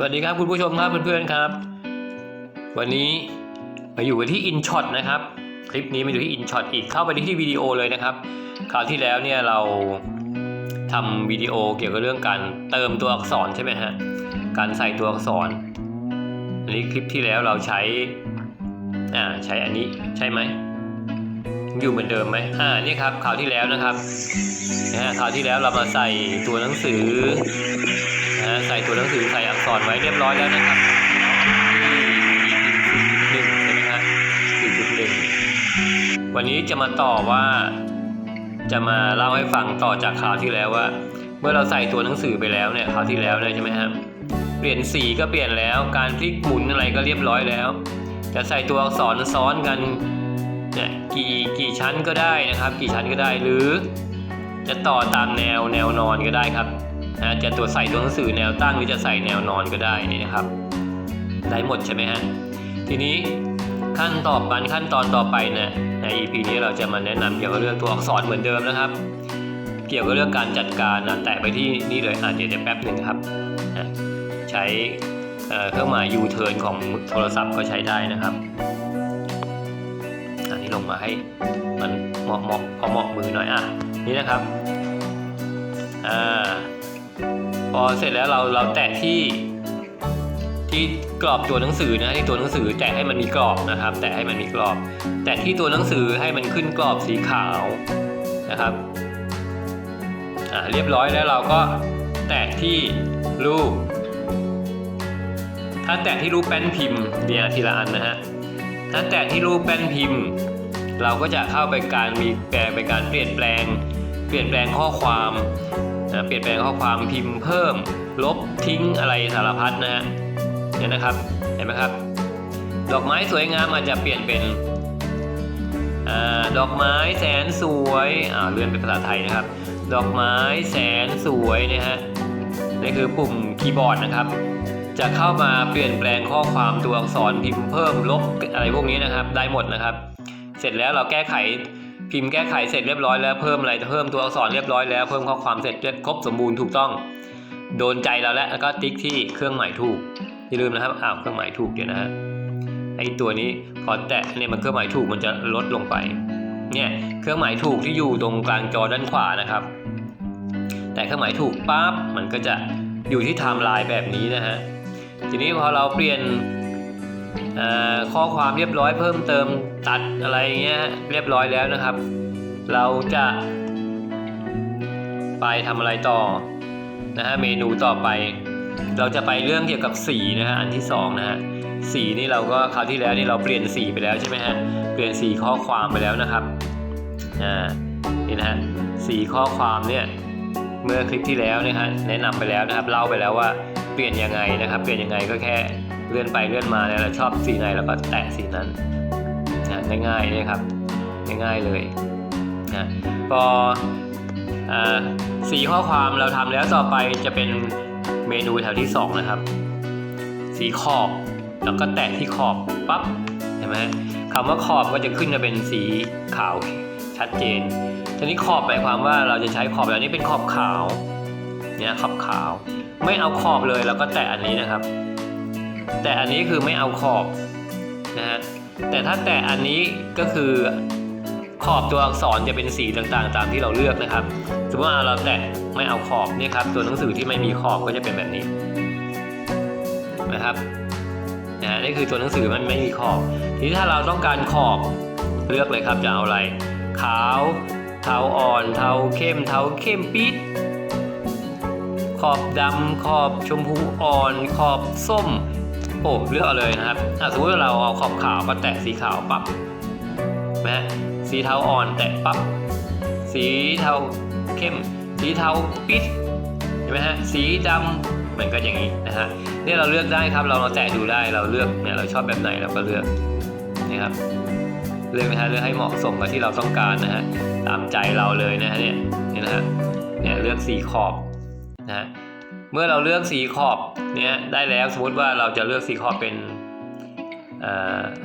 สวัสดีครับคุณผู้ชมครับเพื่อนๆครับ วันนี้มาอยู่กันที่ InShot นะครับคลิปนี้มาอยู่ที่ InShot อีกเข้าไปที่วิดีโอเลยนะครับคราวที่แล้วเนี่ยเราทำวิดีโอเกี่ยวกับเรื่องการเติมตัวอักษรใช่ไหมฮะการใส่ตัวอักษรอันนี้คลิปที่แล้วเราใช้อ่าใช้อันนี้ใช่ไหมอยู่เหมือนเดิมไหมอ่านี่ครับคราวที่แล้วนะครับนะฮะคราวที่แล้วเรามาใส่ตัวหนังสือ นะใส่ตัวหนังสือใส่อักษรไว้เรียบร้อยแล้วนะครับ4.1ใช่ไหมฮะ4.1 วันนี้จะมาต่อว่า จะมาเล่าให้ฟังต่อจากคราวที่แล้วว่า เมื่อเราใส่ตัวหนังสือไปแล้วเนี่ยคราวที่แล้วเนี่ยใช่ไหมฮะเปลี่ยนสีก็เปลี่ยนแล้ว การพลิกหมุนอะไรก็เรียบร้อยแล้ว จะใส่ตัวอักษรซ้อนกันเนี่ยกี่กี่ชั้นก็ได้นะครับ กี่ชั้นก็ได้หรือจะต่อตามแนวแนวนอนก็ได้ครับ นะจะตัวใส่ตัวหนังสือแนวตั้งหรือจะใส่แนวนอนก็ได้นี่นะครับ ได้หมดใช่ไหมฮะทีนี้ขั้นต่อไปขั้นตอนต่อไปเนี่ยใน EP นี้เราจะมาแนะนำเกี่ยวกับเรื่องตัวอักษรเหมือนเดิมนะครับ เกี่ยวกับเรื่องการจัดการนะแตะไปที่นี่เลยอะเดี๋ยวเดียวแป๊บหนึ่งครับใช้เอ่อเครื่องหมาย U-turn ของโทรศัพท์ก็ใช้ได้นะครับ อันนี้ลงมาให้มันเหมาะเหมาะพอเหมาะมือหน่อยอะนี่นะครับอ่า พอเสร็จแล้วเราเราแตะที่ที่กรอบตัวหนังสือนะที่ตัวหนังสือแตะให้มันมีกรอบนะครับ แตะให้มันมีกรอบ แตะที่ตัวหนังสือให้มันขึ้นกรอบสีขาวนะครับอ่าเรียบร้อยแล้วเราก็แตะที่รูป ถ้าแตะที่รูปแป้นพิมพ์เนี่ยทีละอันนะฮะถ้าแตะที่รูปแป้นพิมพ์ เราก็จะเข้าไปการมีแปลงเป็นการเปลี่ยนแปลง เปลี่ยนแปลงข้อความ นะเปลี่ยนแปลงข้อความพิมพ์เพิ่ม ลบทิ้งอะไรสารพัดนะฮะเนี่ยนะครับเห็นไหมครับ ดอกไม้สวยงามอาจจะเปลี่ยนเป็นอดอกไม้แสนสวยอ่าเลื่อนเป็นภาษาไทยนะครับ ดอกไม้แสนสวยนะฮะนี่คือปุ่มคีย์บอร์ดนะครับ จะเข้ามาเปลี่ยนแปลงข้อความตัวอักษรพิมพ์เพิ่มลบอะไรพวกนี้นะครับ ได้หมดนะครับ เสร็จแล้วเราแก้ไข พิมพ์แก้ไขเสร็จเรียบร้อยแล้วเพิ่มอะไรเพิ่มตัวอักษรเรียบร้อยแล้วเพิ่มข้อความเสร็จเรียบครบสมบูรณ์ถูกต้อง โดนใจเราแล้วแล้วก็ติ๊กที่เครื่องหมายถูกอย่าลืมนะครับอ้าวเครื่องหมายถูกเดี๋ยวนะฮะไอตัวนี้พอแตะเนี่ยมันเครื่องหมายถูกมันจะลดลงไปเนี่ยเครื่องหมายถูกที่อยู่ตรงกลางจอด้านขวานะครับ แต่เครื่องหมายถูกปั๊บมันก็จะอยู่ที่ไทม์ไลน์แบบนี้นะฮะทีนี้พอเราเปลี่ยน ข้อความเรียบร้อยเพิ่มเติมตัดอะไรเงี้ยเรียบร้อยแล้วนะครับ เราจะไปทำอะไรต่อนะฮะเมนูต่อไป เราจะไปเรื่องเกี่ยวกับสีนะฮะอันที่สองนะฮะสีนี่เราก็คราวที่แล้วนี่เราเปลี่ยนสีไปแล้วใช่ไหมฮะเปลี่ยนสีข้อความไปแล้วนะครับอ่านี่นะฮะสีข้อความเนี่ยเมื่อคลิปที่แล้วเนี่ยฮะแนะนำไปแล้วนะครับเล่าไปแล้วว่าเปลี่ยนยังไงนะครับ เปลี่ยนยังไงก็แค่ เลื่อนไปเลื่อนมาเนี่ยเราชอบสีไหนเราก็แตะสีนั้นนะง่ายๆเลยครับง่ายๆเลยนะพออสีข้อความเราทำแล้วต่อไปจะเป็นเมนูแถวที่ 2 นะครับ สีขอบแล้วก็แตะที่ขอบปั๊บเห็นไหมคำว่าขอบก็จะขึ้นมาเป็นสีขาวชัดเจนทีนี้ขอบหมายความว่าเราจะใช้ขอบแบบนี้เป็นขอบขาวเนี่ยขอบขาว ไม่เอาขอบเลยเราก็แตะอันนี้นะครับ แต่อันนี้คือไม่เอาขอบนะฮะแต่ถ้าแตะอันนี้ก็คือขอบตัวอักษรจะเป็นสีต่างๆ ตามที่เราเลือกนะครับ สมมติว่าเราแตะไม่เอาขอบเนี่ยครับตัวหนังสือที่ไม่มีขอบก็จะเป็นแบบนี้นะครับนะฮะนี่คือตัวหนังสือมันไม่มีขอบ ทีนี้ถ้าเราต้องการขอบเลือกเลยครับจะเอาอะไรขาวเทาอ่อนเทาเข้มเทาเข้มปิดขอบดำขอบชมพูอ่อน ขอบส้ม โอ้เลือกเอาเลยนะครับสมมติเราเอาขอบขาวก็แตะสีขาวปั๊บนะฮะสีเทาอ่อนแตะปั๊บสีเทาเข้ม สีเทาปิดเห็นไหมฮะสีดำเหมือนกันอย่างนี้นะฮะเนี่ยเราเลือกได้ครับเรามาแตะดูได้เราเลือกเนี่ยเราชอบแบบไหนเราก็เลือกนี่ครับเลือกนะฮะเลือกให้เหมาะสมกับที่เราต้องการนะฮะตามใจเราเลยนะฮะเนี่ยนี่นะฮะเนี่ยเลือกสีขอบนะฮะ เมื่อเราเลือกสีขอบเนี่ยได้แล้วสมมติว่าเราจะเลือกสีขอบเป็น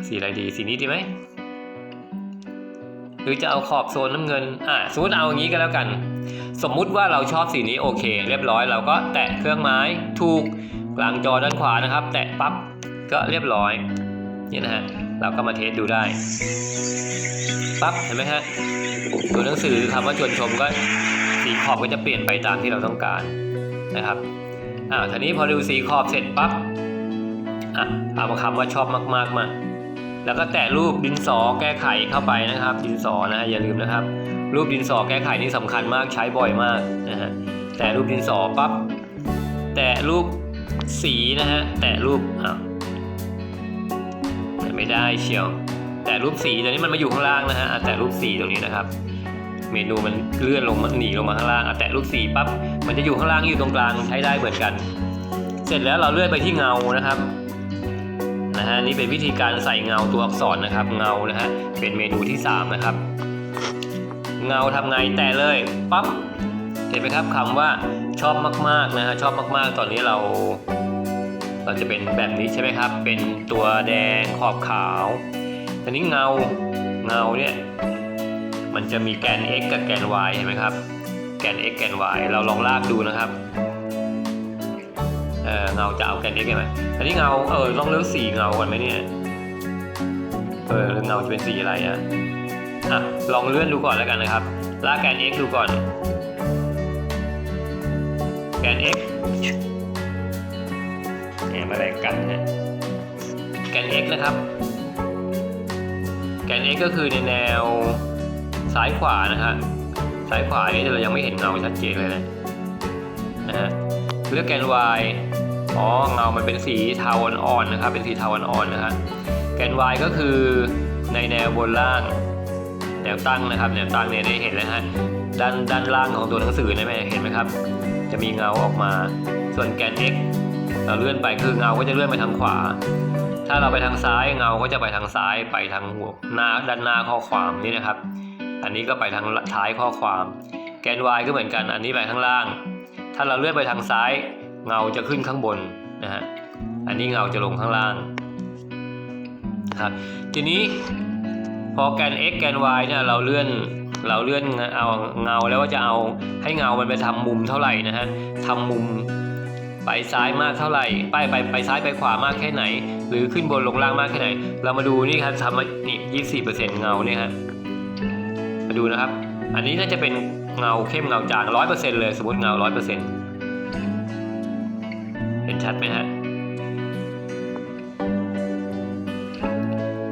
สีอะไรดีสีนี้ดีไหมหรือจะเอาขอบโซนน้ำเงินอ่าสมมติเอาอย่างนี้ก็แล้วกัน สมมุติว่าเราชอบสีนี้โอเค เรียบร้อยเราก็แตะเครื่องไม้ถูกกลางจอด้านขวานะครับ แตะปั๊บก็เรียบร้อยนี่นะฮะเราก็มาเทสดูได้ปั๊บเห็นไหมฮะตัวหนังสือคำว่าชวนชมก็สีขอบก็จะเปลี่ยนไปตามที่เราต้องการ นะครับอ่าทีนี้พอดูสีขอบเสร็จปั๊บอะเอาคำว่าชอบมากๆมาแล้วก็แตะรูปดินสอแก้ไขเข้าไปนะครับ ดินสอนะฮะอย่าลืมนะครับ รูปดินสอแก้ไขนี่สำคัญมากใช้บ่อยมากนะฮะแตะรูปดินสอปั๊บแตะรูปสีนะฮะแตะรูปอ้าวไม่ได้เชียว แตะรูปสีตอนนี้มันมาอยู่ข้างล่างนะฮะอะแตะรูปสีตรงนี้นะครับ เมนูมันเลื่อนลงมาหนีลงมาข้างล่างอะแตะรูปสีปั๊บ มันจะอยู่ข้างล่างอยู่ตรงกลางใช้ได้เหมือนกัน เสร็จแล้วเราเลื่อนไปที่เงานะครับนะฮะนี่เป็นวิธีการใส่เงาตัวอักษรนะครับ เงานะฮะเป็นเมนูที่ 3 นะครับ เงาทำไงแต่เลยปั๊บเห็นไหมครับคำว่าชอบมากๆนะฮะชอบมากๆ ตอนนี้เรา เราจะเป็นแบบนี้ใช่ไหมครับ เป็นตัวแดงขอบขาวทีนี้เงาเงาเนี่ยมันจะมีแกน x กับแกน y เห็นไหมครับ แกน x แกน y เราลองลากดูนะครับเออเงาจะเอาแกน x ไหมอันนี้เงาเออลองเลือกสีเงากันไหมเนี่ยเออเงาจะเป็นสีอะไรอะอะลองเลื่อนดูก่อนแล้วกันนะครับลากแกน x ดูก่อน แกน x เนี่ยมาแรงกันนะแกน x นะครับ แกน x ก็คือในแนวซ้ายขวานะฮะ ซ้ายขวานี่เรายังไม่เห็นเงาชัดเจนเลยนะนะฮะเลือกแกน y อ๋อเงามันเป็นสีเทาอ่อนๆนะครับ เป็นสีเทาอ่อนๆนะฮะแกน y ก็คือในแนวบนล่าง แนวตั้งนะครับ แนวตั้งเนี่ยได้เห็นแล้วฮะด้านด้านล่างของตัวหนังสือนะแม่เห็นไหมครับ จะมีเงาออกมา ส่วนแกน x เราเลื่อนไปคือเงาก็จะเลื่อนไปทางขวา ถ้าเราไปทางซ้ายเงาก็จะไปทางซ้ายไปทางหัวหน้าด้านหน้าข้อความนี่นะครับ อันนี้ก็ไปทางท้ายข้อความ แกน y ก็เหมือนกัน อันนี้ไปข้างล่าง ถ้าเราเลื่อนไปทางซ้าย เงาจะขึ้นข้างบนนะฮะ อันนี้เงาจะลงข้างล่างนะครับทีนี้พอแกน x แกน y เนี่ยเราเลื่อนเราเลื่อนเอาเงาแล้วว่าจะเอาให้เงามันไปทำมุมเท่าไหร่นะฮะทำมุมไปซ้ายมากเท่าไหร่ไปไปไปซ้ายไปขวามากแค่ไหน หรือขึ้นบนลงล่างมากแค่ไหน เรามาดูนี่ครับทำมานี่ยี่สิบเปอร์เซ็นต์เงาเนี่ยฮะ มาดูนะครับ อันนี้น่าจะเป็นเงาเข้มเงาจางร้อยเปอร์เซ็นต์เลยสมมติเงาร้อยเปอร์เซ็นต์เห็นชัดไหมฮะ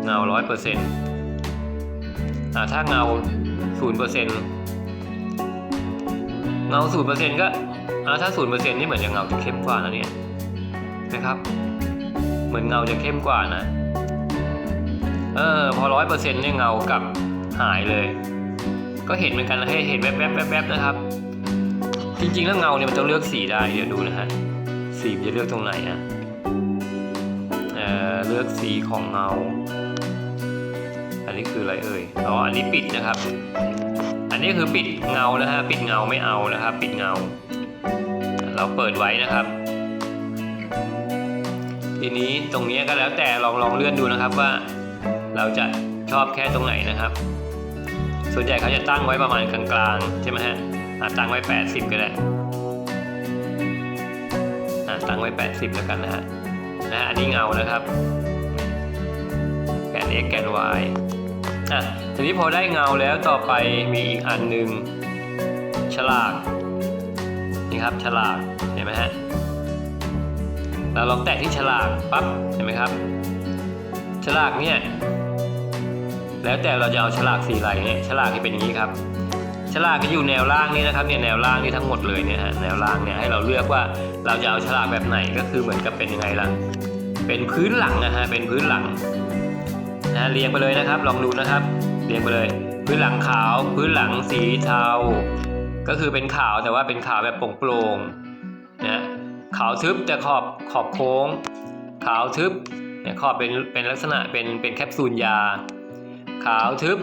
เงาร้อยเปอร์เซ็นต์อ่ถ้าเงาศูนย์เปอร์เซ็นต์เงาศูนย์เปอร์เซ็นต์ก็อาถ้าศูนย์เปอร์เซ็นต์นี่เหมือนจะเงาจะเข้มกว่านะเนี่ยนะครับ เหมือนเงาจะเข้มกว่านะ เออพอร้อยเปอร์เซ็นต์เนี่ยเงากลับหายเลย ก็เห็นเหมือนกันนะให้เห็นแวบๆแวบๆนะครับ จริงๆแล้วเงาเนี่ยมันต้องเลือกสีได้เดี๋ยวดูนะฮะสีมันจะเลือกตรงไหนอะเออเลือกสีของเงา อันนี้คืออะไรเอ่ยอ๋ออันนี้ปิดนะครับ อันนี้คือปิดเงานะฮะปิดเงาไม่เอานะครับ ปิดเงา เราเปิดไว้นะครับ ทีนี้ตรงนี้ก็แล้วแต่ลองลองเลื่อนดูนะครับว่า เราจะชอบแค่ตรงไหนนะครับ ส่วนใหญ่เขาจะตั้งไว้ประมาณกลางๆ ใช่ไหมฮะอะตั้งไว้ 80 ก็ได้อะตั้งไว้ 80 แล้วกันนะฮะนะฮะอันนี้เงานะครับแกน x แกน y อะทีนี้พอได้เงาแล้วต่อไปมีอีกอันหนึ่งฉลากนี่ครับฉลากเห็นไหมฮะเราลองแตะที่ฉลากปั๊บเห็นไหมครับ ฉลากเนี่ย แล้วแต่เราจะเอาฉลากสีอะไรเนี่ยฉลากจะเป็นอย่างนี้ครับฉลากจะอยู่แนวล่างนี่นะครับเนี่ยแนวล่างนี่ทั้งหมดเลยเนี่ยฮะแนวล่างเนี่ยให้เราเลือกว่าเราจะเอาฉลากแบบไหนก็คือเหมือนกับเป็นยังไงล่ะเป็นพื้นหลังนะฮะเป็นพื้นหลังนะเรียงไปเลยนะครับ ลองดูนะครับเรียงไปเลย พื้นหลังขาว พื้นหลังสีเทา ก็คือเป็นขาวแต่ว่าเป็นขาวแบบโปร่งๆนะขาวทึบแต่ขอบขอบโค้ง ขาวทึบเนี่ยขอบเป็นเป็นลักษณะเป็นเป็นแคปซูลยา ขาวทึบ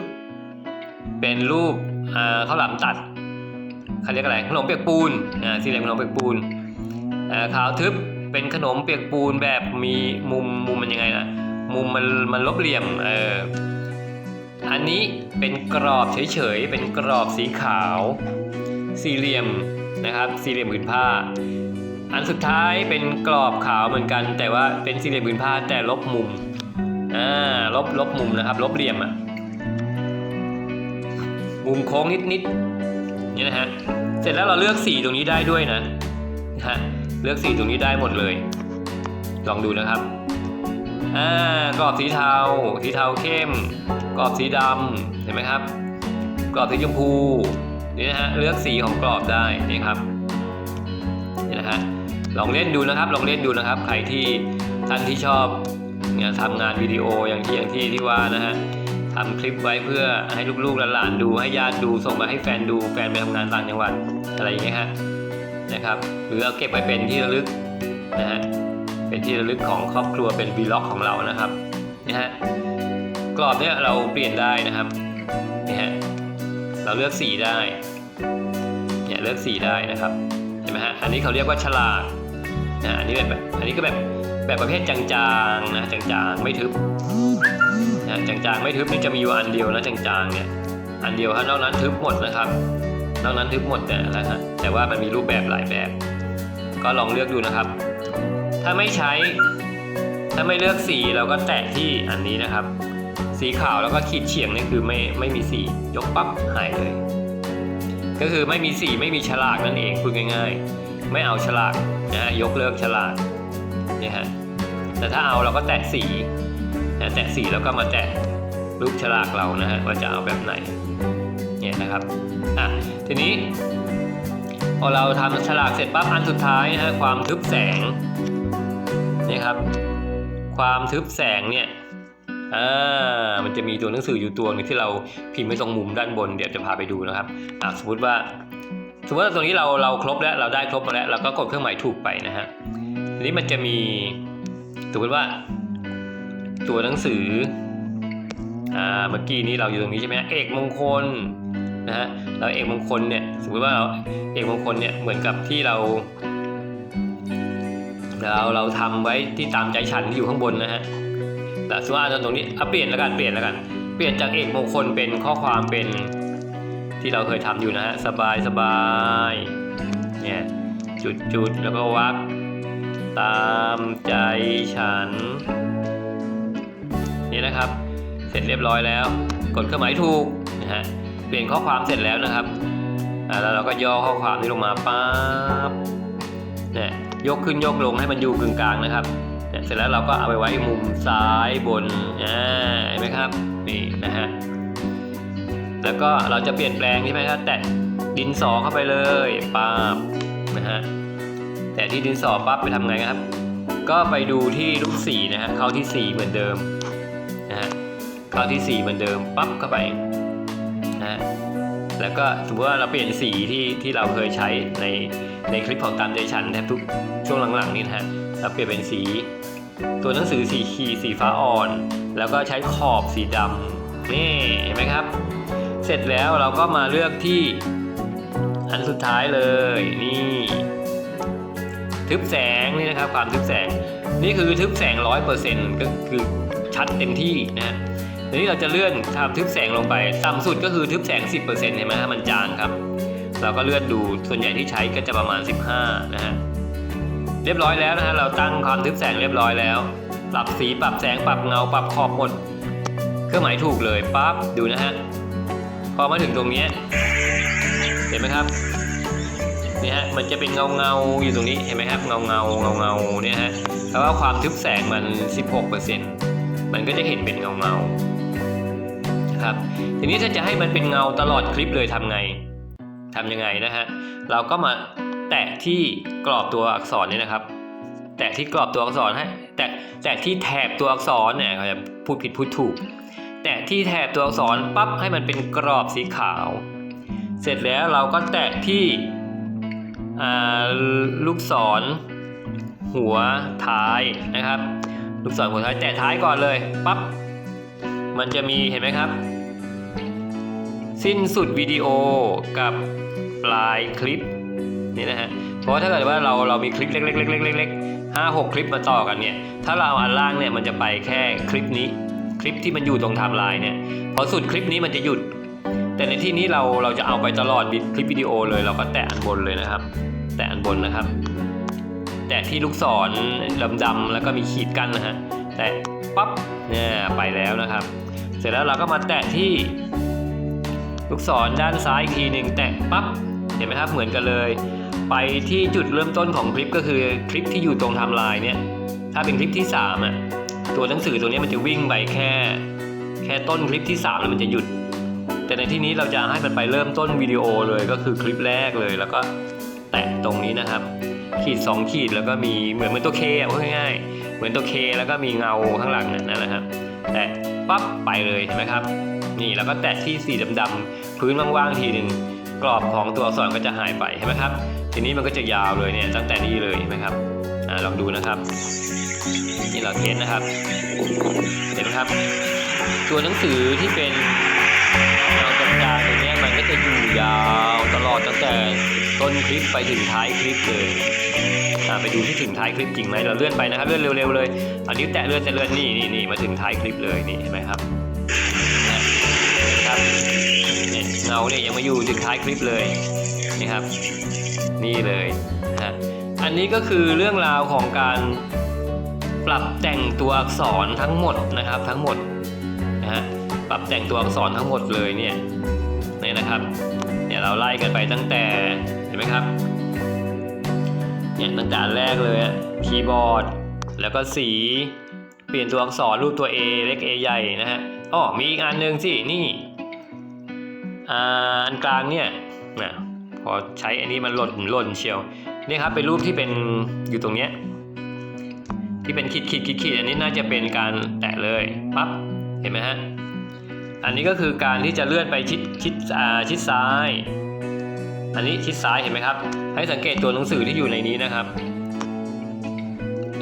เป็นรูปข้าวหลามตัดเขาเรียกอะไรขนมเปียกปูนสี่เหลี่ยมขนมเปียกปูนขาวทึบเป็นขนมเปียกปูนแบบมีมุมมุมมันยังไงนะมุมมันมันลบเหลี่ยมเอออันนี้เป็นกรอบเฉยๆเป็นกรอบสีขาว สี่เหลี่ยมนะครับสี่เหลี่ยมผืนผ้า อันสุดท้ายเป็นกรอบขาวเหมือนกัน แต่ว่าเป็นสี่เหลี่ยมผืนผ้าแต่ลบมุมอ่าลบลบมุมนะครับ ลบเหลี่ยมอะ มุมโค้งนิดนิดๆนี่นะฮะ เสร็จแล้วเราเลือกสีตรงนี้ได้ด้วยนะนะฮะ เลือกสีตรงนี้ได้หมดเลย ลองดูนะครับ อ่ากรอบสีเทา สีเทาเข้ม กรอบสีดำเห็นไหมครับ กรอบสีชมพู นี่นะฮะ เลือกสีของกรอบได้นี่ครับ นี่นะฮะ ลองเล่นดูนะครับ ลองเล่นดูนะครับ ใครที่ท่านที่ชอบเนี่ยทำงานวิดีโออย่างที่อย่างที่ที่ว่านะฮะ ทำคลิปไว้เพื่อให้ลูกๆหลานๆดูให้ญาติดูส่งมาให้แฟนดูแฟนไปทำงานต่างจังหวัดอะไรอย่างเงี้ยฮะนะครับ หรือเอาเก็บไปเป็นที่ระลึกนะฮะเป็นที่ระลึกของครอบครัวเป็นวีล็อกของเรานะครับนี่ฮะกรอบเนี่ยเราเปลี่ยนได้นะครับนี่ฮะเราเลือกสีได้เนี่ยเลือกสีได้นะครับเห็นไหมฮะอันนี้เขาเรียกว่าฉลากนะอันนี้แบบอันนี้ก็แบบแบบประเภทจางๆนะจางๆไม่ทึบ นะจางๆไม่ทึบนี่จะมีอยู่อันเดียวนะจางๆเนี่ยอันเดียวฮะนอกนั้นทึบหมดนะครับนอกนั้นทึบหมดแต่ละฮะแต่ว่ามันมีรูปแบบหลายแบบ ก็ลองเลือกดูนะครับ ถ้าไม่ใช้ ถ้าไม่เลือกสีเราก็แตะที่อันนี้นะครับ สีขาวแล้วก็ขีดเฉียงนี่คือไม่ไม่มีสียกปั๊บหายเลย ก็คือไม่มีสีไม่มีฉลากนั่นเองพูดง่าย ๆ ไม่เอาฉลากนะฮะยกเลิกฉลากนี่ฮะแต่ถ้าเอาเราก็แตะสี แตะสีแล้วก็มาแตะรูปฉลากเรานะฮะว่าจะเอาแบบไหนเนี่ยนะครับอะทีนี้พอเราทำฉลากเสร็จปั๊บอันสุดท้ายนะฮะความทึบแสงนี่ครับ ความทึบแสงเนี่ยอ่ามันจะมีตัวหนังสืออยู่ตัวหนึงที่เราพิมพ์ไว้ตรงมุมด้านบนเดี๋ยวจะพาไปดูนะครับอ่าสมมติว่าสมมติว่าตรงนี้เราเราครบแล้วเราได้ครบมาแล้วเราก็กดเครื่องหมายถูกไปนะฮะทีนี้มันจะมีสมมติว่า ตัวหนังสืออ่าเมื่อกี้นี้เราอยู่ตรงนี้ใช่ไหมเอกมงคลนะฮะเราเอกมงคลเนี่ยสมมติว่าเราเอกมงคลเนี่ยเหมือนกับที่เรา เราเราทำไว้ที่ตามใจฉันที่อยู่ข้างบนนะฮะแต่สมมติว่าตรงนี้เอาเปลี่ยนแล้วกันเปลี่ยนแล้วกัน เปลี่ยนจากเอกมงคลเป็นข้อความเป็นที่เราเคยทำอยู่นะฮะสบายสบายเนี่ยจุดจุดแล้วก็วักตามใจฉัน นะครับ เสร็จเรียบร้อยแล้ว กดเครื่องหมายถูกนะฮะเปลี่ยนข้อความเสร็จแล้วนะครับแล้วเราก็ย่อข้อความนี้ลงมาปั๊บเนี่ยยกขึ้นยกลงให้มันอยู่กึ่งกลางนะครับเนี่ยเสร็จแล้วเราก็เอาไปไว้มุมซ้ายบนอ่าเห็นไหมครับนี่นะฮะแล้วก็เราจะเปลี่ยนแปลงใช่ไหมครับแตะดินสอเข้าไปเลยปั๊บนะฮะแต่ที่ดินสอปั๊บไปทำไงครับ ก็ไปดูที่ลูกสีนะฮะเข้าที่สีเหมือนเดิม เข้าที่สีเหมือนเดิมปั๊บเข้าไปนะฮะแล้วก็สมมติว่าเราเปลี่ยนสีที่ที่เราเคยใช้ในในคลิปของตามใจฉันแทบทุกช่วงหลังๆนี้นะฮะเราเปลี่ยนเป็นสี ตัวหนังสือสีขีสีฟ้าอ่อน แล้วก็ใช้ขอบสีดำนี่เห็นไหมครับ เสร็จแล้วเราก็มาเลือกที่อันสุดท้ายเลยนี่ทึบแสงนี่นะครับความทึบแสง นี่คือทึบแสงร้อยเปอร์เซ็นต์ก็คือชัดเต็มที่นะฮะ ทีนี้เราจะเลื่อนทำทึบแสงลงไปต่ำสุดก็คือทึบแสง 10%เห็นไหมฮะมันจางครับ เราก็เลื่อนดูส่วนใหญ่ที่ใช้ก็จะประมาณ 15 นะฮะเรียบร้อยแล้วนะฮะเราตั้งความทึบแสงเรียบร้อยแล้ว ปรับสีปรับแสงปรับเงาปรับขอบหมดเครื่องหมายถูกเลยปั๊บดูนะฮะพอมาถึงตรงนี้เห็นไหมครับนี่ฮะมันจะเป็นเงาเงาอยู่ตรงนี้เห็นไหมครับเงาเงาเงาเงาเนี่ยฮะแล้วว่าความทึบแสงมัน 16%มันก็จะเห็นเป็นเงาเงา นะครับ ทีนี้ถ้าจะให้มันเป็นเงาตลอดคลิปเลยทำไงทำยังไงนะฮะ เราก็มาแตะที่กรอบตัวอักษรนี่นะครับ แตะที่กรอบตัวอักษรให้ แตะแตะที่แถบตัวอักษรเนี่ยเขาจะพูดผิดพูดถูก แตะที่แถบตัวอักษรปั๊บให้มันเป็นกรอบสีขาว เสร็จแล้วเราก็แตะที่ลูกศรหัวท้ายนะครับ ลูกศรหัวท้ายแตะท้ายก่อนเลยปั๊บ มันจะมีเห็นไหมครับ สิ้นสุดวิดีโอกับปลายคลิปนี่นะฮะเพราะถ้าเกิดว่าเราเรามีคลิปเล็กๆๆๆๆห้าหกคลิปมาต่อกันเนี่ยถ้าเราเอาอันล่างเนี่ยมันจะไปแค่คลิปนี้ คลิปที่มันอยู่ตรงไทม์ไลน์เนี่ยพอสุดคลิปนี้มันจะหยุด แต่ในที่นี้เราเราจะเอาไปตลอดคลิปวิดีโอเลยเราก็แตะอันบนเลยนะครับ แตะอันบนนะครับ แตะที่ลูกศรดำๆแล้วก็มีขีดกั้นนะฮะแตะปั๊บเนี่ยไปแล้วนะครับ เสร็จแล้วเราก็มาแตะที่ลูกศรด้านซ้ายอีกทีหนึ่งแตะปั๊บเห็นไหมครับเหมือนกันเลย ไปที่จุดเริ่มต้นของคลิปก็คือคลิปที่อยู่ตรงไทม์ไลน์เนี่ยถ้าเป็นคลิปที่3อะตัวหนังสือตัวนี้มันจะวิ่งไปแค่ แค่ต้นคลิปที่ 3 แล้วมันจะหยุด แต่ในที่นี้เราจะให้มันไปเริ่มต้นวิดีโอเลยก็คือคลิปแรกเลยแล้วก็แตะตรงนี้นะครับ ขีด 2 ขีดแล้วก็มีเหมือนเหมือนตัวเคอะง่ายๆเหมือนตัวเคแล้วก็มีเงาข้างหลังนั่นนะครับแตะ ปั๊บไปเลยเห็นไหมครับ นี่แล้วก็แตะที่สีดำๆพื้นว่างๆทีหนึ่งกรอบของตัวอักษรก็จะหายไปเห็นไหมครับ ทีนี้มันก็จะยาวเลยเนี่ยตั้งแต่นี้เลยเห็นไหมครับอ่าลองดูนะครับนี่เราเทสนะครับเห็นไหมครับ ตัวหนังสือที่เป็นเงาจางๆตรงนี้มันก็จะอยู่ยาวตลอดตั้งแต่ต้นคลิปไปถึงท้ายคลิปเลย ไปดูที่ถึงท้ายคลิปจริงไหมเราเลื่อนไปนะครับเลื่อนเร็วๆเลยเอานิ้วแตะเลื่อนแตะเลื่อนนี่นี่นี่มาถึงท้ายคลิปเลยนี่เห็นไหมครับครับเนี่ยเงาเนี่ยยังมาอยู่ถึงท้ายคลิปเลยนี่ครับ นี่เลยฮะอันนี้ก็คือเรื่องราวของการปรับแต่งตัวอักษรทั้งหมดนะครับทั้งหมดนะฮะปรับแต่งตัวอักษรทั้งหมดเลยเนี่ยนี่นะครับเนี่ยเราไล่กันไปตั้งแต่เห็นไหมครับ เนี่ยตั้งแต่แรกเลยคีย์บอร์ด แล้วก็สี เปลี่ยนตัวอักษรรูปตัว A เล็ก A ใหญ่นะฮะอ๋อมีอีกอันหนึ่งสินี่อ่าอันกลางเนี่ยนะพอใช้อันนี้มันหล่นหล่นเชียวนี่ครับเป็นรูปที่เป็นอยู่ตรงเนี้ยที่เป็นขีดขีดขีดขีดอันนี้น่าจะเป็นการแตะเลยปั๊บเห็นไหมฮะอันนี้ก็คือการที่จะเลื่อนไปชิดชิดอ่าชิดซ้าย อันนี้ชิดซ้ายเห็นไหมครับ ให้สังเกตตัวหนังสือที่อยู่ในนี้นะครับ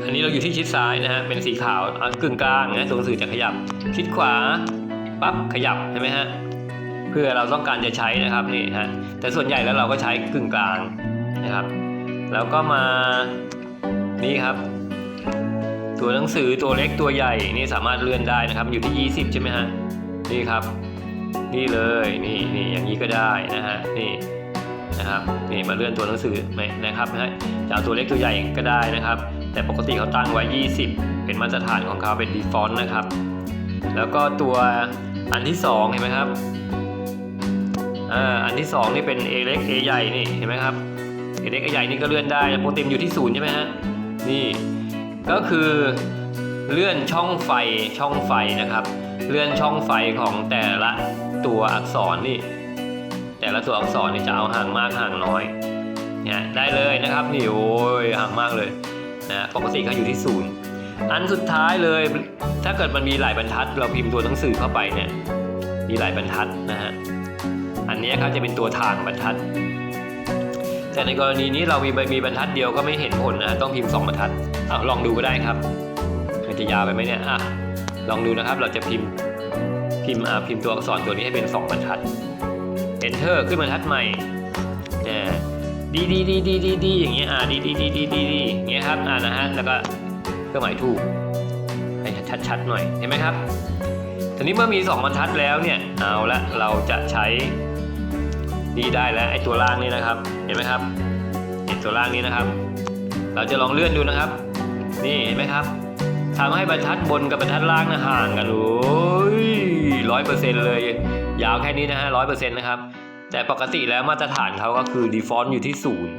อันนี้เราอยู่ที่ชิดซ้ายนะฮะ เป็นสีขาวอะกึ่งกลางนะตัวหนังสือจะขยับ ชิดขวาปั๊บขยับเห็นไหมฮะ เพื่อเราต้องการจะใช้นะครับนี่ฮะ แต่ส่วนใหญ่แล้วเราก็ใช้กึ่งกลางนะครับ แล้วก็มานี่ครับตัวหนังสือตัวเล็กตัวใหญ่นี่สามารถเลื่อนได้นะครับ อยู่ที่ 20 ใช่ไหมฮะนี่ครับ นี่เลยนี่นี่อย่างนี้ก็ได้นะฮะนี่ นะครับนี่มาเลื่อนตัวหนังสือไหมนะครับนะจะเอาตัวเล็กตัวใหญ่ก็ได้นะครับ แต่ปกติเขาตั้งไว้ 20 เป็นมาตรฐานของเขาเป็น default นะครับ แล้วก็ตัวอันที่ 2 เห็นไหมครับอ่าอันที่ 2 นี่เป็น A เล็ก A ใหญ่นี่เห็นไหมครับ A เล็ก A ใหญ่นี่ก็เลื่อนได้โปรต็มอยู่ที่ศูนย์ใช่ไหมฮะนี่ก็คือเลื่อนช่องไฟช่องไฟนะครับ เลื่อนช่องไฟของแต่ละตัวอักษรนี่ แต่ละตัวอักษรเนี่ยจะเอาห่างมากห่างน้อยเนี่ยได้เลยนะครับนี่โอ้ยห่างมากเลยนะปกติเขาอยู่ที่ศูนย์อันสุดท้ายเลยถ้าเกิดมันมีหลายบรรทัด เราพิมพ์ตัวหนังสือเข้าไปเนี่ยมีหลายบรรทัดนะฮะอันนี้เขาจะเป็นตัวทางบรรทัด แต่ในกรณีนี้เรามีมีบรรทัดเดียวก็ไม่เห็นผลนะต้องพิมพ์สองบรรทัดเอาลองดูก็ได้ครับมันจะยาวไปไหมเนี่ยอะลองดูนะครับเราจะพิมพ์พิมพ์อ่าพิมพ์ตัวอักษรตัวนี้ให้เป็นสองบรรทัด enter ขึ้นบรรทัดใหม่อ่าดีดีดีดีดีดีอย่างเงี้ยอ่าดีดีดีดีดีดีอย่างเงี้ยครับอ่านะฮะแล้วก็เครื่องหมายถูกให้ชัดๆหน่อยเห็นไหมครับทีนี้เมื่อมีสองบรรทัดแล้วเนี่ยเอาละเราจะใช้นี่ได้แล้วไอ้ตัวล่างนี่นะครับเห็นไหมครับเห็นตัวล่างนี้นะครับ เราจะลองเลื่อนดูนะครับ นี่เห็นไหมครับทำให้บรรทัดบนกับบรรทัดล่างนะห่างกันโอ้ยร้อยเปอร์เซ็นต์เลย ยาวแค่นี้นะฮะร้อยเปอร์เซ็นต์นะครับ แต่ปกติแล้วมาตรฐานเขาก็คือ default อยู่ที่ศูนย์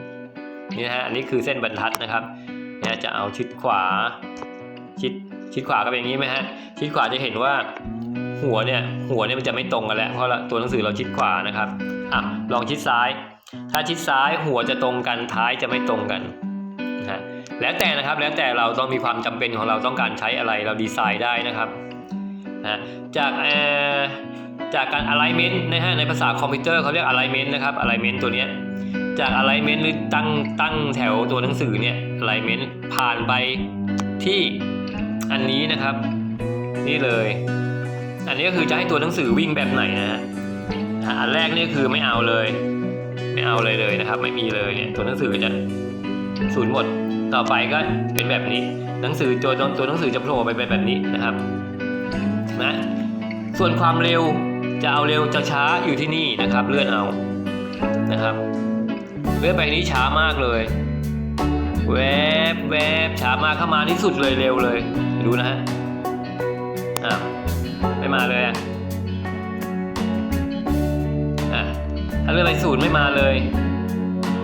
นี่นะฮะอันนี้คือเส้นบรรทัดนะครับเนี่ยจะเอาชิดขวา ชิดชิดขวาก็เป็นอย่างนี้ไหมฮะ ชิดขวาจะเห็นว่าหัวเนี่ยหัวเนี่ยมันจะไม่ตรงกันแล้วเพราะตัวหนังสือเราชิดขวานะครับอะลองชิดซ้าย ถ้าชิดซ้ายหัวจะตรงกันท้ายจะไม่ตรงกันนะฮะแล้วแต่นะครับแล้วแต่เราต้องมีความจำเป็นของเราต้องการใช้อะไรเราดีไซน์ได้นะครับนะจากเอ่อ จากการ alignment นะฮะในภาษาคอมพิวเตอร์เขาเรียก alignment นะครับ alignment ตัวเนี้ยจาก alignment หรือตั้งตั้งแถวตัวหนังสือเนี่ย alignment ผ่านไปที่อันนี้นะครับ นี่เลย อันนี้ก็คือจะให้ตัวหนังสือวิ่งแบบไหนนะฮะอันแรกนี่คือไม่เอาเลย ไม่เอาเลยเลยนะครับ ไม่มีเลยเนี่ยตัวหนังสือจะศูนย์หมดต่อไปก็เป็นแบบนี้ หนังสือตัวตัวหนังสือจะโผล่ไปเป็นแบบนี้นะครับนะส่วนความเร็ว จะเอาเร็วจะช้าอยู่ที่นี่นะครับ เลื่อนเอานะครับ เลื่อนไปนี้ช้ามากเลย แวบแวบช้ามากเข้ามาที่สุดเลยเร็วเลยดูนะฮะอ้าวไม่มาเลยอะถ้าเลื่อนไปศูนย์ไม่มาเลย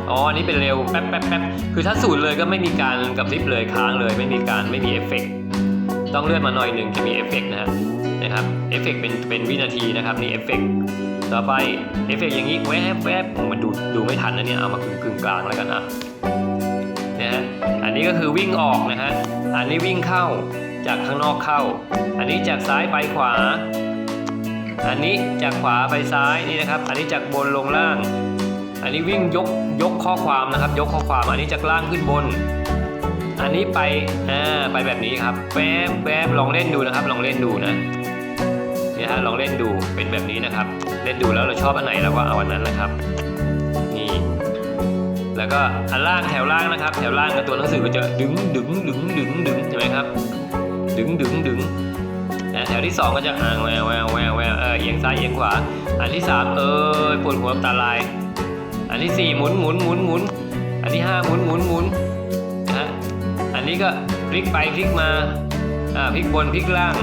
อ๋ออันนี้เป็นเร็วแป๊บแป๊บแป๊บคือถ้าศูนย์เลยก็ไม่มีการกับพริบเลยค้างเลย ไม่มีการไม่มีเอฟเฟกต์ต้องเลื่อนมาหน่อยหนึ่งจะมีเอฟเฟกต์นะฮะ นะครับเอฟเฟกต์เป็นเป็นวินาทีนะครับนี่เอฟเฟกต์ต่อไปเอฟเฟกต์อย่างนี้แวบแวบมันดูดูไม่ทันนะเนี่ยเอามากึ่งกึ่งกลางแล้วกันอะนะฮะอันนี้ก็คือวิ่งออกนะฮะอันนี้วิ่งเข้าจากข้างนอกเข้า อันนี้จากซ้ายไปขวา อันนี้จากขวาไปซ้ายนี่นะครับ อันนี้จากบนลงล่าง อันนี้วิ่งยกยกข้อความนะครับ ยกข้อความอันนี้จากล่างขึ้นบน อันนี้ไปอ่าไปแบบนี้ครับแวบแวบลองเล่นดูนะครับ ลองเล่นดูนะ นี่ยฮะลองเล่นดูเป็นแบบนี้นะครับ เล่นดูแล้วเราชอบอันไหนเราก็เอาอันนั้นนะครับนี่แล้วก็อันล่างแถวล่างนะครับ แถวล่างกับตัวหนังสือก็จะดึงดึงดึงดึงดึงใช่ไหมครับ ดึงดึงดึงแถวที่สองก็จะอ่างแววแววแววแววเออเอียงซ้ายเอียงขวา อันที่สามเออปวดหัวตาลาย อันที่สี่หมุนหมุนหมุนหมุนอันที่ห้าหมุนหมุนหมุนนะฮะอันนี้ก็พลิกไปพลิกมาอ่าพลิกบนพลิกล่าง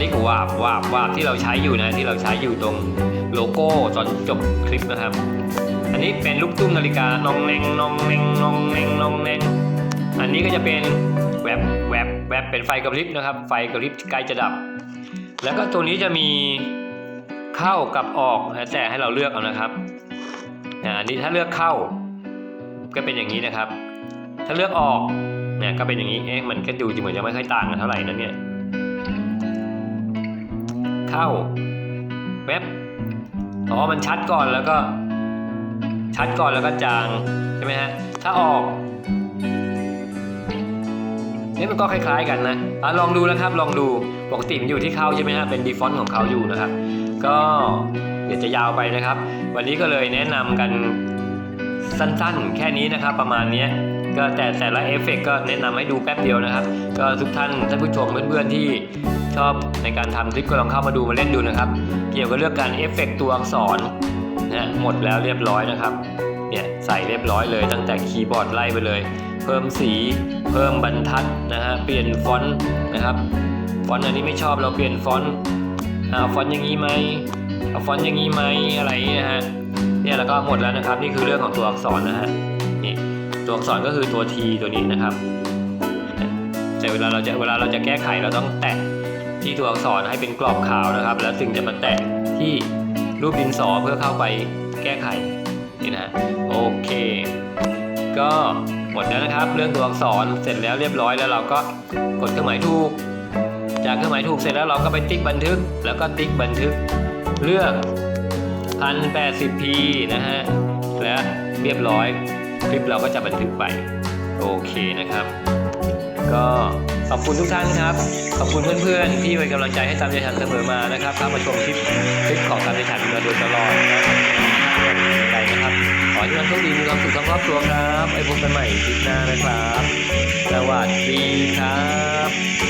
อันนี้ก็วาบวาบวาบที่เราใช้อยู่นะที่เราใช้อยู่ตรงโลโก้ตอนจบคลิปนะครับ อันนี้เป็นลูกตุ้มนาฬิกานองแนงนองแนงนองแนงนองแนงอันนี้ก็จะเป็นแวบแวบแวบเป็นไฟกระพริบนะครับ ไฟกระพริบใกล้จะดับ แล้วก็ตัวนี้จะมีเข้ากับออกแต่ให้เราเลือกเอานะครับอันนี้ถ้าเลือกเข้า ก็เป็นอย่างนี้นะครับ ถ้าเลือกออกเนี่ยก็เป็นอย่างนี้เอ๊ะมันก็ดูเหมือนจะไม่ค่อยต่างกันเท่าไหร่นะเนี่ย เข้าเว็บอ๋อมันชัดก่อนแล้วก็ ชัดก่อนแล้วก็จางใช่ไหมฮะถ้าออกนี่มันก็คล้าย ๆ กันนะอะลองดูนะครับลองดูปกติมันอยู่ที่เข้าใช่ไหมฮะเป็น default ของเขาอยู่นะครับ ก็เดี๋ยวจะยาวไปนะครับ วันนี้ก็เลยแนะนำกันสั้นๆ แค่นี้นะครับ ประมาณนี้ก็แต่แต่ละเอฟเฟกก็แนะนำให้ดูแป๊บเดียวนะครับ ก็ทุกท่านท่านผู้ชมเพื่อนๆที่ ชอบในการทำคลิปก็ลองเข้ามาดูมาเล่นดูนะครับ เกี่ยวกับเรื่องการเอฟเฟกตัวอักษรนะหมดแล้วเรียบร้อยนะครับเนี่ยใส่เรียบร้อยเลยตั้งแต่คีย์บอร์ดไล่ไปเลย เพิ่มสีเพิ่มบรรทัดนะฮะเปลี่ยนฟอนต์นะครับฟอนต์อันนี้ไม่ชอบเราเปลี่ยนฟอนต์เอาฟอนต์อย่างนี้ไหมเอาฟอนต์อย่างนี้ไหมอะไรนะฮะเนี่ยแล้วก็หมดแล้วนะครับนี่คือเรื่องของตัวอักษรนะฮะนี่ตัวอักษรก็คือตัว T ตัวนี้นะครับแต่เวลาเราจะเวลาเราจะแก้ไขเราต้องแตะ ที่ตัวอักษรให้เป็นกรอบขาวนะครับ แล้วถึงจะมาแตะที่รูปดินสอเพื่อเข้าไปแก้ไขนี่นะโอเค ก็หมดแล้วนะครับ เรื่องตัวอักษรเสร็จแล้วเรียบร้อยแล้วเราก็กดเครื่องหมายถูก จากเครื่องหมายถูกเสร็จแล้วเราก็ไปติ๊กบันทึก แล้วก็ติ๊กบันทึกเลือก 1080p นะฮะและเรียบร้อยคลิปเราก็จะบันทึกไป โอเคนะครับ ก็ขอบคุณทุกท่านครับ ขอบคุณเพื่อนๆ ที่เป็นกำลังใจให้ตามใจฉันเสมอมานะครับเข้ามาชมคลิปคลิปของตามใจฉันมาโดยตลอดนะครับนะครับ ขอให้ทุกท่านโชคดีมีความสุขทั้งครอบครัวครับไว้พบกันใหม่คลิปหน้านะครับ สวัสดีครับ